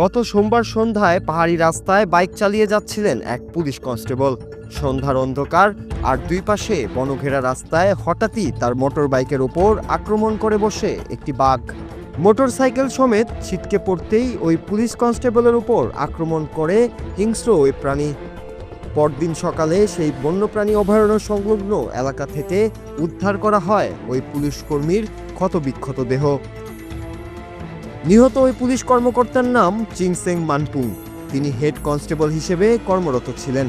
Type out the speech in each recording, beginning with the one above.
গত সোমবার সন্ধ্যায় পাহাড়ি রাস্তায় বাইক চালিয়ে যাচ্ছিলেন এক পুলিশ কনস্টেবল। সন্ধ্যার অন্ধকার আর দুই পাশে বনঘেরা রাস্তায় হঠাৎই তার মোটর বাইকের ওপর আক্রমণ করে বসে একটি বাঘ। মোটরসাইকেল সমেত ছিটকে পড়তেই ওই পুলিশ কনস্টেবলের উপর আক্রমণ করে হিংস্র ওই প্রাণী। পরদিন সকালে সেই বন্যপ্রাণী অভয়ারণ্য সংলগ্ন এলাকা থেকে উদ্ধার করা হয় ওই পুলিশ কর্মীর ক্ষতবিক্ষত দেহ। নিহত ওই পুলিশ কর্মকর্তার নাম চিংসেং মানপুং। তিনি হেড কনস্টেবল হিসেবে কর্মরত ছিলেন।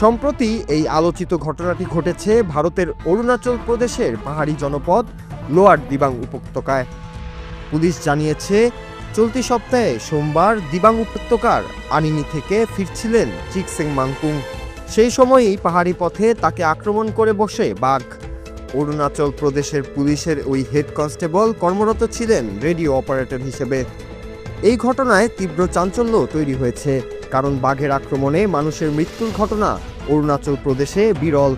সম্প্রতি এই আলোচিত ঘটনাটি ঘটেছে ভারতের অরুণাচল প্রদেশের পাহাড়ি জনপদ লোয়ার দিবাং উপত্যকায়। পুলিশ জানিয়েছে, চলতি সপ্তাহে সোমবার দিবাং উপত্যকার আনিনি থেকে ফিরছিলেন চিকসেং মাংপুং সেই সময়ই পাহাড়ি পথে তাকে আক্রমণ করে বসে বাঘ। অরুণাচল প্রদেশের পুলিশের ওই হেড কনস্টেবল কর্মরত ছিলেন রেডিও অপারেটর হিসেবে। এই ঘটনায় তীব্র চাঞ্চল্য তৈরি হয়েছে, কারণ বাঘের আক্রমণে মানুষের মৃত্যুর ঘটনা অরুণাচল প্রদেশে বিরল।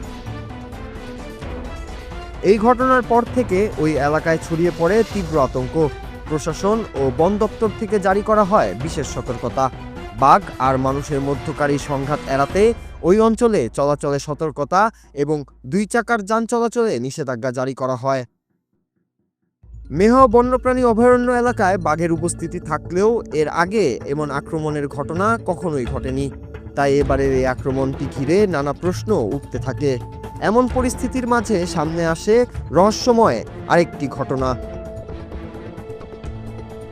এই ঘটনার পর থেকে ওই এলাকায় ছড়িয়ে পড়ে তীব্র আতঙ্ক। প্রশাসন ও বন দপ্তর থেকে জারি করা হয় বিশেষ সতর্কতা। বাঘ আর মানুষের মধ্যকারী সংঘাত এড়াতে ওই অঞ্চলে চলাচলে সতর্কতা এবং দুই চাকার যান চলাচলে নিষেধাজ্ঞা জারি করা হয়। মেহ বন্যপ্রাণী অভয়ারণ্য এলাকায় বাঘের উপস্থিতি থাকলেও এর আগে এমন আক্রমণের ঘটনা কখনোই ঘটেনি। তাই এবারের এই আক্রমণটি ঘিরে নানা প্রশ্ন উঠতে থাকে। এমন পরিস্থিতির মাঝে সামনে আসে রহস্যময় আরেকটি ঘটনা।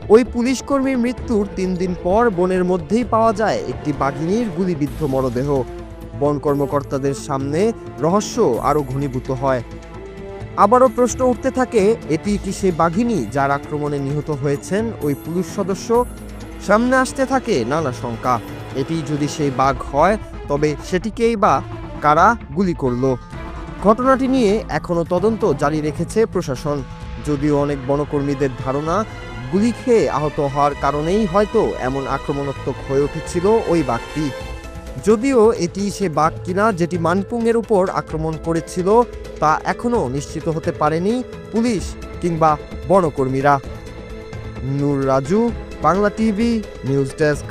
ওই পুলিশ কর্মীর মৃত্যুর তিন দিন পর বনের মধ্যেই পাওয়া যায় একটি বাঘিনীর গুলিবিদ্ধ মরদেহ। বন কর্মকর্তাদের সামনে রহস্য আরও ঘনীভূত হয়। আবারও প্রশ্ন উঠতে থাকে, এটি কি সেই বাঘিনী যার আক্রমণে নিহত হয়েছেন ওই পুলিশ সদস্য? সামনে আসতে থাকে নানা শঙ্কা। এটি যদি সেই বাঘ হয়, তবে সেটিকেই বা কারা গুলি করল? ঘটনাটি নিয়ে এখনও তদন্ত জারি রেখেছে প্রশাসন। যদিও অনেক বনকর্মীদের ধারণা, গুলি খেয়ে আহত হওয়ার কারণেই হয়তো এমন আক্রমণাত্মক হয়ে উঠেছিল ওই বাঘটি। যদিও এটি সে বাঘ কিনা যেটি মানপুংয়ের উপর আক্রমণ করেছিল, তা এখনও নিশ্চিত হতে পারেনি পুলিশ কিংবা বনকর্মীরা। Noor Raju Bangla TV, news desk.